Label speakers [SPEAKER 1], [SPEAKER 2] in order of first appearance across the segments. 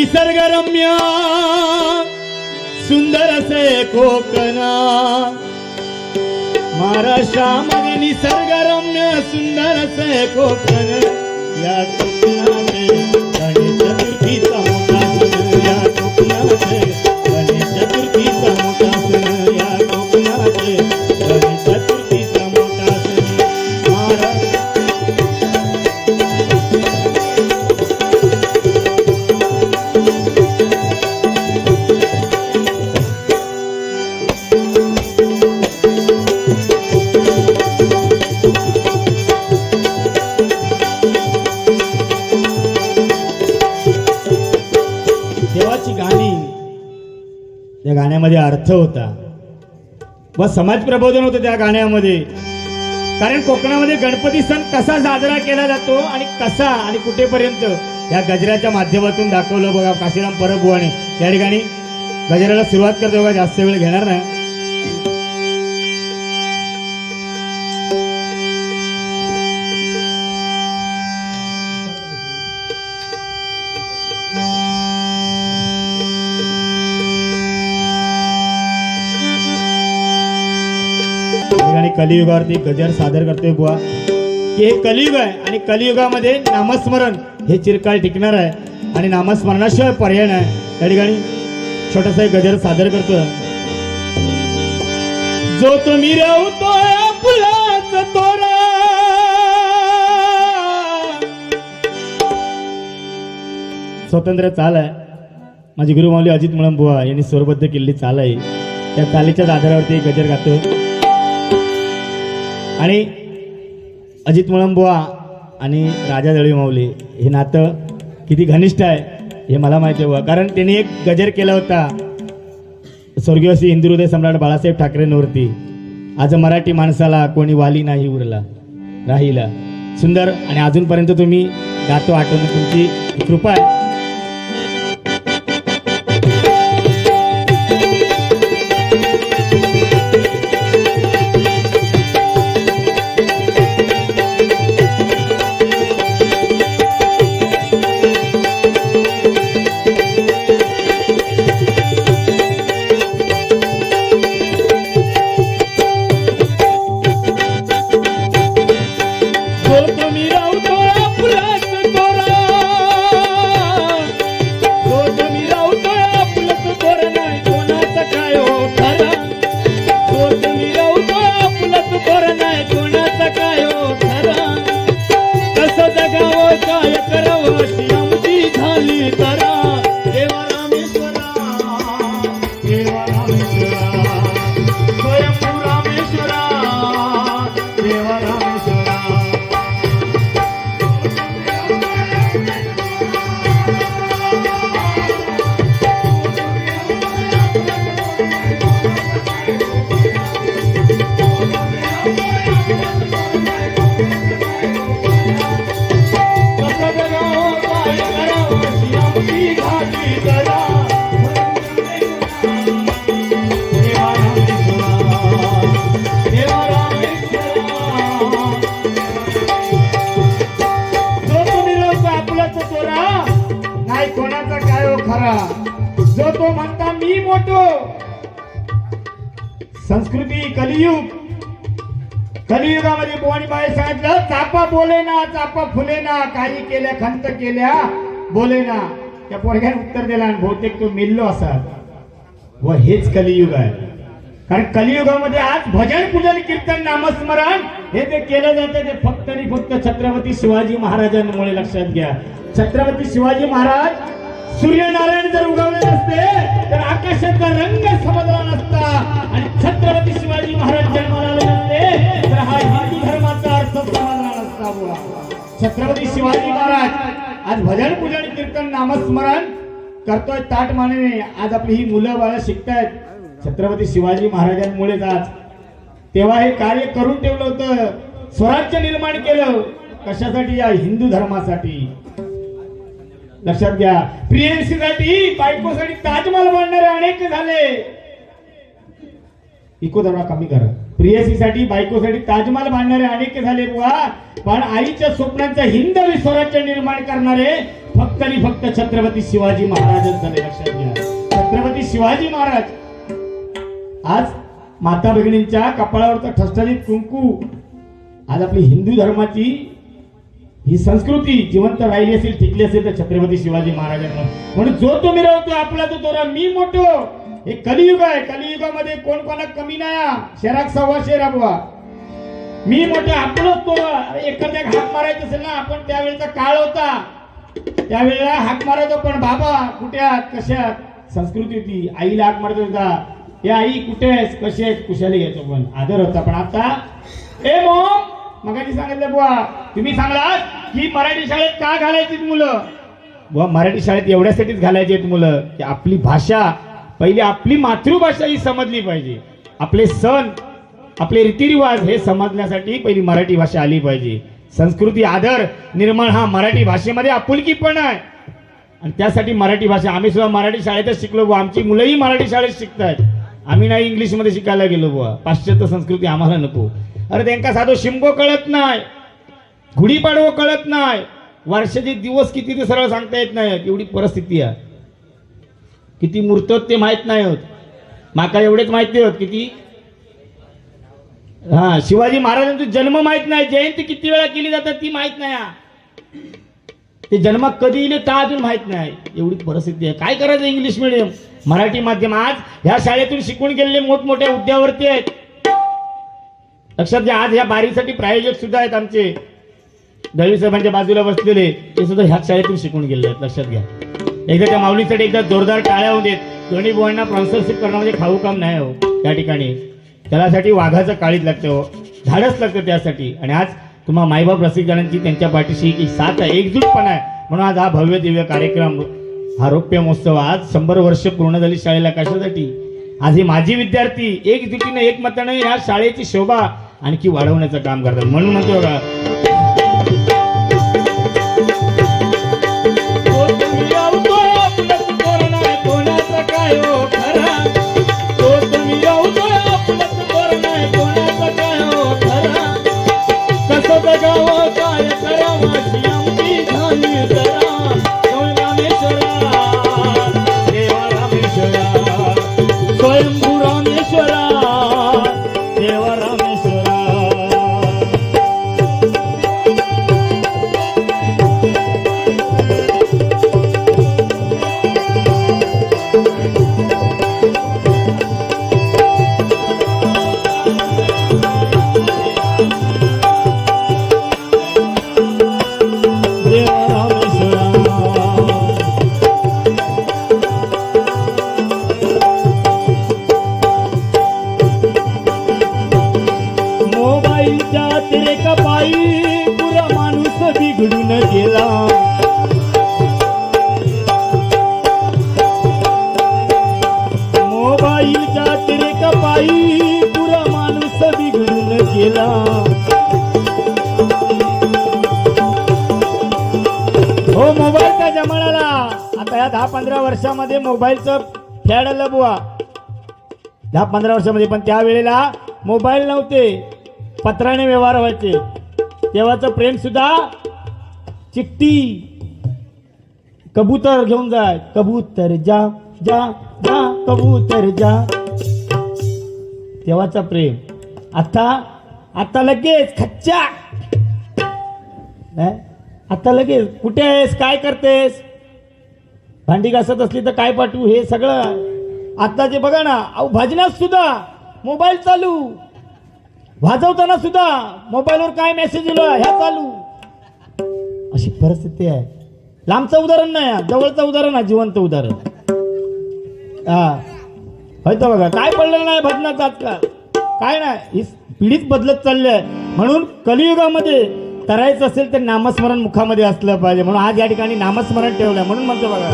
[SPEAKER 1] निसर्गरम्य सुंदर असे कोकणा. महाराष्ट्रामध्ये निसर्गरम्य सुंदर असे कोकण. या कोकणाने गणेश चतुर्थीचा मोठा या कोकणाचे गाण्यामध्ये अर्थ होता. व समाज प्रबोधन होतं त्या गाण्यामध्ये. कारण कोकणामध्ये गणपती सण कसा साजरा केला जातो आणि कसा आणि कुठेपर्यंत या गजऱ्याच्या माध्यमातून दाखवलं बघा काशीराम परब त्या या ठिकाणी गजऱ्याला सुरुवात करतो बघा जास्त वेळ घेणार नाही. कलियुगावरती गजर सादर करतोय बुवा. की हे कलियुग आहे आणि कलियुगामध्ये नामस्मरण हे चिरकाळ टिकणार आहे आणि नामस्मरणाशिवाय पर्याय नाही. त्या ठिकाणी छोटासा एक गजर सादर करतोय. जो तुम्ही मिरवतोय फुलाच तोरा स्वतंत्र चाल आहे माझी गुरुमावली अजित मुळम बुवा यांनी स्वरबद्ध केलेली चाल आहे त्या चालीच्याच आधारावरती गजर गातो आणि अजित मुळंबुवा आणि राजा दळवी माऊली हे नातं किती घनिष्ठ आहे हे मला माहिती आहे बुवा. कारण त्यांनी एक गजर केला होता. स्वर्गीय हिंदुहृदय हिंदू हृदय सम्राट बाळासाहेब ठाकरेंवरती. आज मराठी माणसाला कोणी वाली नाही उरला राहिला. सुंदर आणि अजूनपर्यंत तुम्ही गातो आठवण तुमची कृपा आहे. कलियुग. कलियुगामध्ये बुवानी बाई सांगितलं चापा बोले ना चापा फुले ना काही केल्या खंत केल्या बोले ना. त्या पोरग्याने उत्तर दिला आणि बहुतेक तो मिल्लो असा. व हेच कलियुग आहे. कारण कलियुगामध्ये आज भजन पूजन कीर्तन नामस्मरण हे जे केलं जातं ते फक्त आणि फक्त छत्रपती शिवाजी महाराजांमुळे लक्षात घ्या. छत्रपती शिवाजी महाराज सूर्यनारायण जर उगवले नसते तर आकाशाचा रंग समजला नसता. आणि छत्रपती शिवाजी महाराज जन्माला आले नसते तर हा हिंदू धर्माचा अर्थ समजला नसता बोला छत्रपती शिवाजी महाराज आज भजन पूजन कीर्तन नामस्मरण करतोय ताट मानेने. आज आपली ही मुलं बाळ शिकतायत. छत्रपती शिवाजी महाराजांमुळेच आज. तेव्हा हे कार्य करून ठेवलं होतं. स्वराज्य निर्माण केलं. कशासाठी? या हिंदू धर्मासाठी. लक्षात घ्या. प्रियंशीसाठी बायकोसाठी ताजमहल बांधणारे अनेक झाले. इको दरवा कमी करा. प्रियसीसाठी बायकोसाठी ताजमहल बांधणारे अनेक झाले बुवा. पण आईच्या स्वप्नांचा हिंद स्वराज्य निर्माण करणारे फक्त आणि फक्त छत्रपती शिवाजी महाराजच झाले. लक्षात घ्या. छत्रपती शिवाजी महाराज. आज माता भगिनींच्या कपाळावरचा ठसठणीत कुंकू. आज आपली हिंदू धर्माची ही संस्कृती जिवंत राहिली असेल टिकली असेल तर छत्रपती शिवाजी महाराजांना. म्हणून जो तो मिरवतो आपला तो तोरा मी मोठो. हे कलियुग आहे. कलियुगामध्ये कोण कोणा कमी नाही शहरात सव्वा शेर मी मोठं आपलंच तो एखाद्या हाक मारायचं असेल ना आपण त्यावेळेचा काळ होता. त्यावेळेला हाक मारायचो पण बाबा कुठे आहात? कशा संस्कृती होती. आईला हाक मारत होता. हे आई कुठे आहेस? कशी आहेस? कुशाली घ्यायचो पण. आदर होता. पण आता ए मो मगाशी सांगितलं बुवा तुम्ही सांगलात की मराठी शाळेत का घालायची मुलं? बुवा मराठी शाळेत एवढ्यासाठीच घालायची आहेत मुलं की आपली भाषा पहिली आपली मातृभाषा ही समजली पाहिजे. आपले सण आपले रीतिरिवाज हे समजण्यासाठी पहिली मराठी भाषा आली पाहिजे. संस्कृती आदर निर्माण हा मराठी भाषेमध्ये आपुलकी पण आहे. आणि त्यासाठी मराठी भाषा आम्ही सुद्धा मराठी शाळेतच शिकलो बुवा आमची मुलंही मराठी शाळेत शिकत आहेत आम्ही नाही इंग्लिशमध्ये शिकायला गेलो बुवा. पाश्चात्य संस्कृती आम्हाला नको. अरे त्यांका साधो शिंबो कळत नाही. गुढीपाडवो कळत नाही. वर्षाचे दिवस किती ते सरळ सांगता येत नाही. एवढी परिस्थिती आहे. किती मूर्त ते माहीत नाही होत. माका एवढेच माहिती होत किती? हा शिवाजी महाराजांचा जन्म माहीत नाही. जयंती किती वेळा केली जातात ती माहीत नाही. हा. ते जन्म कधी येईल ता अजून माहीत नाही. एवढी परिस्थिती आहे. काय करायचं इंग्लिश मिडियम मराठी माध्यम. आज ह्या शाळेतून शिकून गेलेले मोठमोठ्या हुद्द्यावरती आहेत. लक्षात घ्या आज ह्या बारीसाठी प्रायोजक सुद्धा आहेत आमचे. दळवी साहेबांच्या बाजूला बसलेले ते सुद्धा ह्या शाळेतून शिकून गेले आहेत लक्षात घ्या. एकदा त्या माऊलीसाठी एकदा जोरदार टाळ्या होऊन देत. दोन्ही बुवांना स्पॉन्सरशिप करणं म्हणजे खाऊ काम नाही हो त्या ठिकाणी. त्यासाठी वाघाचं काळीच लागतं हो धाडस लागतं त्यासाठी. आणि आज तुम्हा मायबाप रसिकजनांची त्यांच्या पाठीशी एक साथ आहे एकजूटपणा आहे. म्हणून आज हा भव्य दिव्य कार्यक्रम हा रौप्य महोत्सव आज शंभर वर्ष पूर्ण झाली शाळेला कशासाठी? आज हे माझी विद्यार्थी एकजुटीने एकमताने या शाळेची शोभा आणखी वाढवण्याचं काम करतात. म्हणून म्हणतो बघा. काय आता दहा पंधरा वर्षामध्ये मोबाईलचं फॅड आलं बुवा दहा पंधरा वर्षामध्ये पण त्यावेळेला मोबाईल नव्हते. पत्राने व्यवहार व्हायचे. तेव्हाचं प्रेम सुद्धा चिठ्ठी कबूतर घेऊन जाय. कबूतर जा जा जा कबूतर जा. तेव्हाचा प्रेम. आता आता लगेच खच्चा. आता लगेच कुठे आहेस? काय करतेस? भांडी घासत असली तर काय पाठवू हे सगळं? आताचे बघा ना अहो भाजण्यास सुद्धा मोबाईल चालू. वाजवताना सुद्धा मोबाईलवर काय मेसेज दिलो ह्या चालू. अशी परिस्थिती आहे. लांबचं उदाहरण नाही जवळचं उदाहरण आहे जिवंत उदाहरण. हा. होतं बघा काय पडलेलं नाही भजनाचं आजकाल? काय नाही ही पिढीच बदलत चालली आहे. म्हणून कलियुगामध्ये करायचं असेल तर नामस्मरण मुखामध्ये असलं पाहिजे. म्हणून आज या ठिकाणी नामस्मरण ठेवलंय. म्हणून म्हणतो बघा.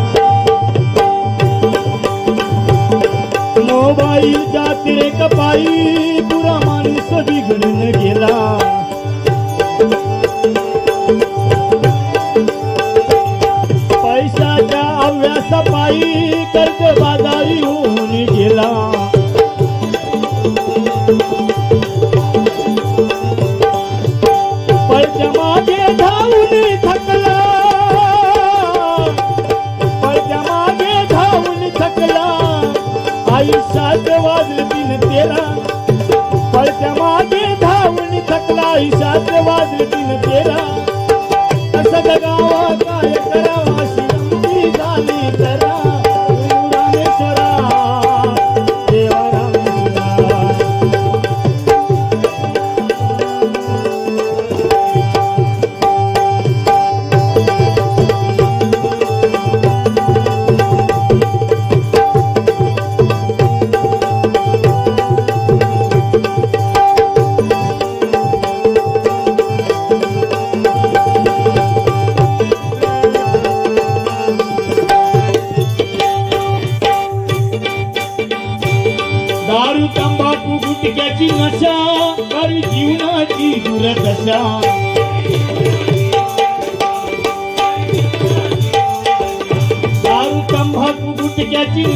[SPEAKER 1] मोबाईलच्या तिरेक कपाई पुरा माणूस बिघडून गेला. पैशाच्या अव्यासापायी कर्ज बाजारी होऊन गेला. थकला
[SPEAKER 2] आयुष्यात वाजले तीन तेरा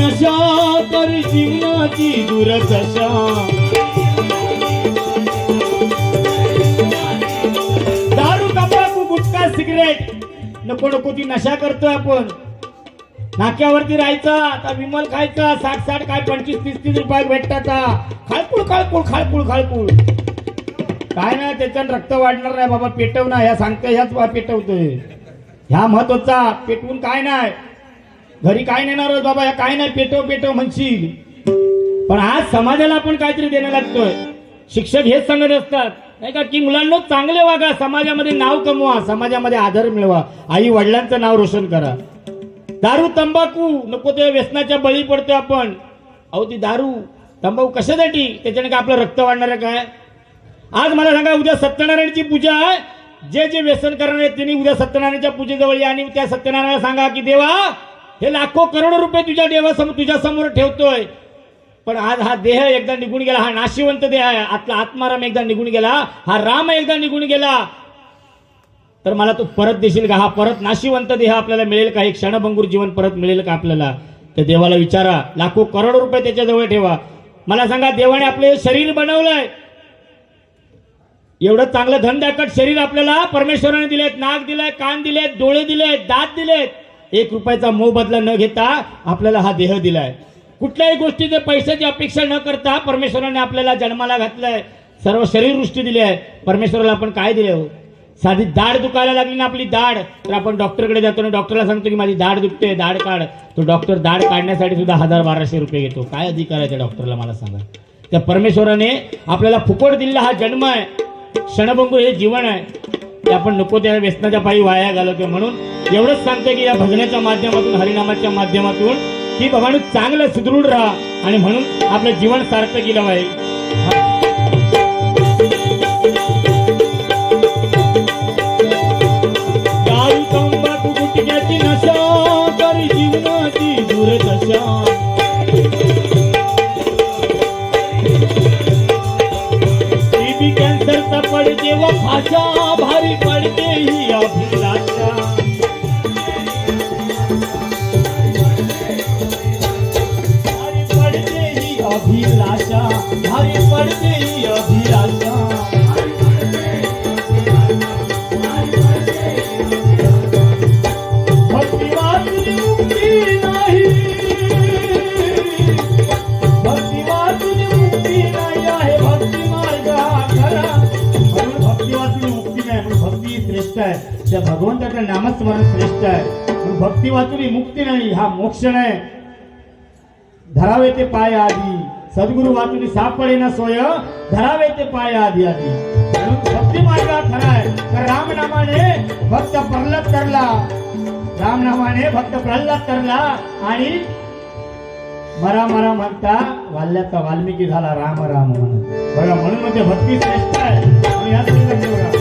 [SPEAKER 2] नशा तर जीवनाची दुरदशा दारू तंबाखू गुटखा सिगरेट. नको नको ती नशा करतोय आपण. नाक्यावरती राहायचा आता विमल खायचा साठ साठ काय पंचवीस तीस तीस रुपयात भेटतात खाळपूळ खाळकुळ खाळकुळ खाळकुळ काय नाही त्याच्यानं रक्त वाढणार नाही बाबा पेटव ना. ह्या सांगतोय ह्याच बा पेटवतोय. ह्या महत्त्वाचा पेटवून काय नाही. घरी काय नेणार आहोत बाबा या काय नाही पेटव पेटव म्हणशील. पण आज समाजाला आपण काहीतरी देणं लागतोय. शिक्षक हेच सांगत असतात. नाही का की मुलांना चांगले वागा समाजामध्ये नाव कमवा समाजामध्ये आदर मिळवा. आई वडिलांचं नाव रोशन करा. दारू तंबाखू नको ते व्यसनाच्या बळी पडतोय आपण. अहो ती दारू तंबाखू कशासाठी? त्याच्याने काय आपलं रक्त वाढणार आहे काय? आज मला सांगा उद्या सत्यनारायणची पूजा आहे. जे जे व्यसन करणार आहेत त्यांनी उद्या सत्यनारायणच्या पूजेजवळ या आणि त्या सत्यनारायणाला सांगा की देवा हे लाखो करोडो रुपये तुझ्या देवासमोर तुझ्या समोर ठेवतोय. पण आज हा देह एकदा निघून गेला हा नाशिवंत देह आहे. आतला आत्माराम एकदा निघून गेला हा राम एकदा निघून गेला. तर मला तू परत देशील का? हा परत नाशिवंत देह आपल्याला मिळेल का? एक क्षणभंगूर जीवन परत मिळेल का आपल्याला? त्या देवाला विचारा. लाखो करोडो रुपये त्याच्याजवळ ठेवा. मला सांगा देवाने आपलं शरीर बनवलंय. एवढं चांगलं धनदाकट शरीर आपल्याला परमेश्वराने दिलेत नाक दिलंय कान दिलेत डोळे दिलेत दात दिलेत. एक रुपयाचा मोबदला न घेता आपल्याला हा देह दिलाय. कुठल्याही गोष्टीचे पैशाची अपेक्षा न करता परमेश्वराने आपल्याला जन्माला घातलंय. सर्व शरीरवृष्टी दिली आहे. परमेश्वराला आपण काय दिले हो? साधी दाढ दुखायला लागली ना आपली दाढ? तर आपण डॉक्टरकडे जातो आणि डॉक्टरला सांगतो की माझी दाढ दुखते दाढ काढ. तो डॉक्टर दाढ काढण्यासाठी सुद्धा हजार बाराशे रुपये घेतो. काय अधिकार आहे त्या डॉक्टरला मला सांगा? त्या परमेश्वराने आपल्याला फुकट दिलेला हा जन्म आहे. क्षणभंगूर हे जीवन आहे. ते आपण नको त्या व्यसनाच्या पायी वाया घालवतो म्हणून एवढंच सांगते की या भजनाच्या माध्यमातून हरिनामाच्या माध्यमातून की बाबांनो चांगलं सुदृढ राहा आणि म्हणून आपलं जीवन सार्थक केलं पाहिजे. दारू नशा जीवनाची कॅन्सरचा भाषा भारी पडते. भगवंताचं श्रेष्ठ आहे. भक्ती वाचून मुक्ती नाही हा मोक्ष नाही. धरावे ते पाय आधी. सद्गुरु वाचून सापडे ना सोय धरावे ते पाय आधी आधी. भक्ती मार्ग हा तर रामनामाने भक्त प्रल्हाद करला. रामनामाने भक्त प्रल्हाद करला आणि मरा मरा म्हणता वाल्याचा वाल्मिकी झाला राम राम म्हणून. बघा म्हणून म्हणजे भक्ती श्रेष्ठ आहे.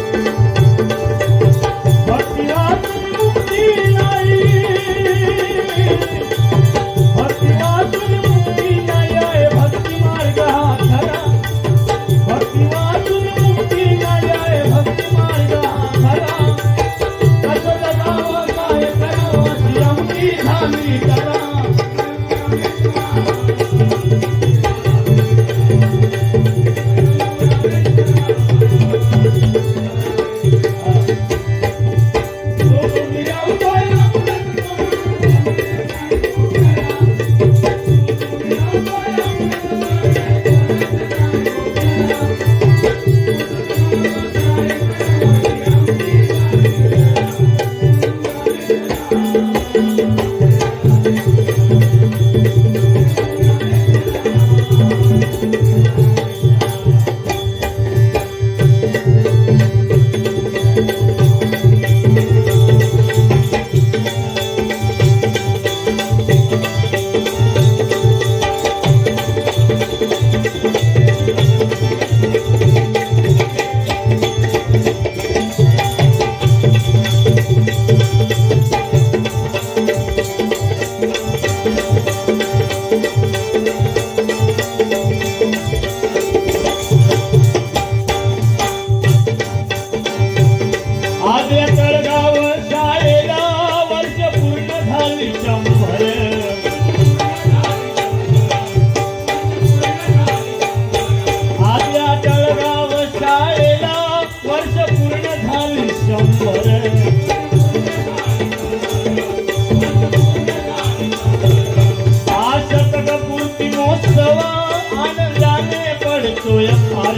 [SPEAKER 2] आज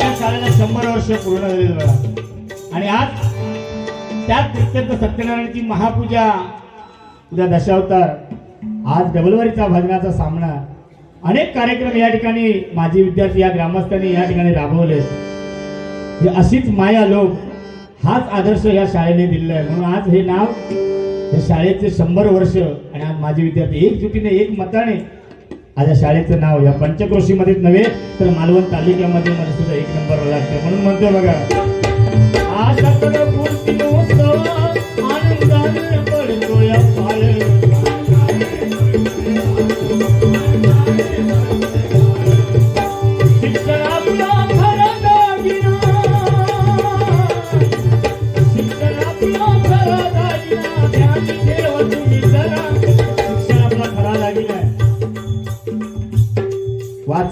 [SPEAKER 2] या शाळेला शंभर वर्ष पूर्ण झालेलं बघा. आणि आज त्याच प्रत्यंत सत्यनारायणची महापूजा उद्या दशावतार आज डबलवारीचा भजनाचा सामना. अनेक कार्यक्रम या ठिकाणी माजी विद्यार्थी या ग्रामस्थांनी या ठिकाणी राबवले. अशीच माया लोक हाच आदर्श या शाळेने दिलेला आहे. म्हणून आज हे नाव या शाळेचे शंभर वर्ष आणि आज विद्यार्थी विद्यार्थी एकजुटीने एक मताने आज या शाळेचं नाव या पंचक्रोशीमध्येच नव्हे तर मालवण तालुक्यामध्ये मध्ये सुद्धा एक नंबर लागतं म्हणून म्हणतोय बघा. आज सत्र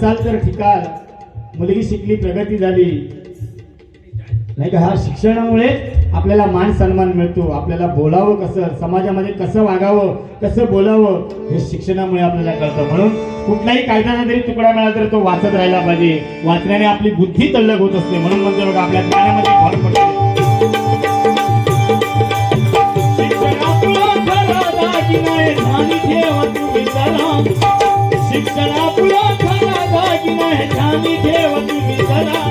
[SPEAKER 2] वाचाल तर ठिकाण मुलगी शिकली प्रगती झाली नाही का? हा शिक्षणामुळे आपल्याला मान सन्मान मिळतो. आपल्याला बोलावं कसं? समाजामध्ये कसं वागावं? कसं बोलावं? हे शिक्षणामुळे आपल्याला कळतं. म्हणून कुठलाही कायद्याचा जरी तुकडा मिळाला तर तो वाचत राहिला पाहिजे. वाचण्याने आपली बुद्धी तल्लक होत असते. म्हणून म्हणतो बघा आपल्या ज्ञानामध्ये भर पडतो. शिक्षण आपलं نه چاندي کي وڌي ميدانا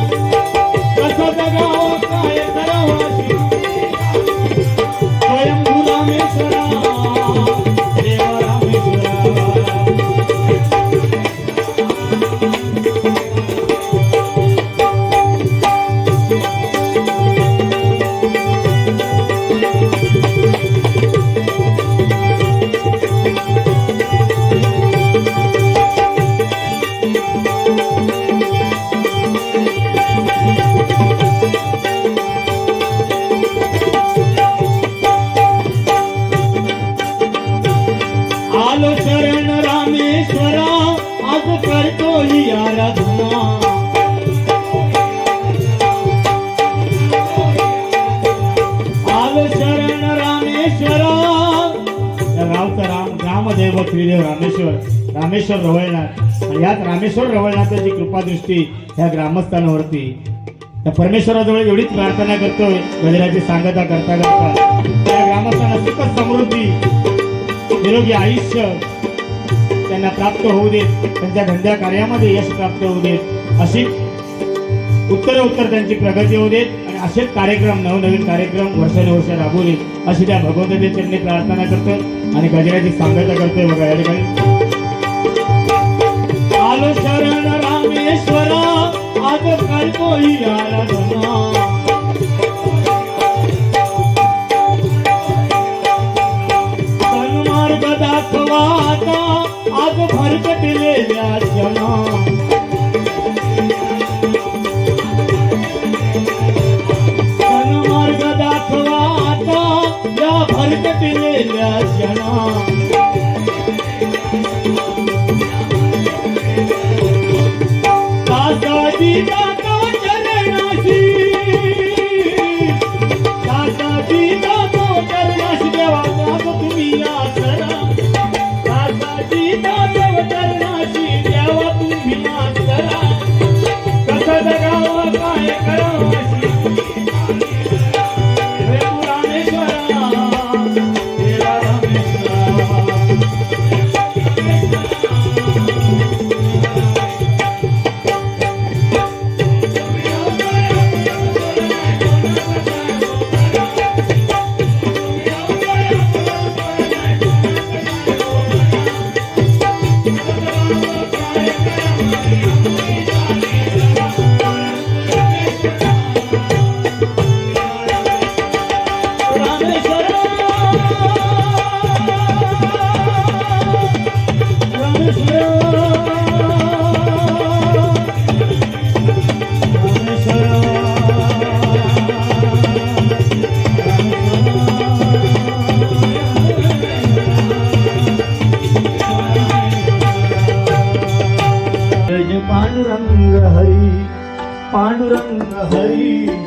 [SPEAKER 2] परमेश्वर रामेश्वर रवळनाथाची कृपादृष्टी ह्या ग्रामस्थांवरती. त्या परमेश्वराजवळ एवढीच प्रार्थना करतोय गजराची सांगता करता करता. त्या ग्रामस्थांना सुख समृद्धी निरोगी आयुष्य त्यांना प्राप्त होऊ देत त्यांच्या धंद्या कार्यामध्ये यश प्राप्त होऊ देत. अशी उत्तर उत्तर त्यांची प्रगती होऊ देत आणि असेच कार्यक्रम नवनवीन कार्यक्रम वर्षानुवर्ष राबवू देत. अशी त्या भगवंताच्या त्यांनी प्रार्थना करतोय आणि गजराची सांगता करतोय बघा या ठिकाणी. ઈશ્વર આજ કરતો આરાધના સન્માર્ગ દાખવાતા આજ ભરકટ લેલા જના ભરકટ લેલા જણા आता या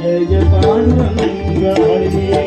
[SPEAKER 2] ஜெய பாண்டமங்காளியே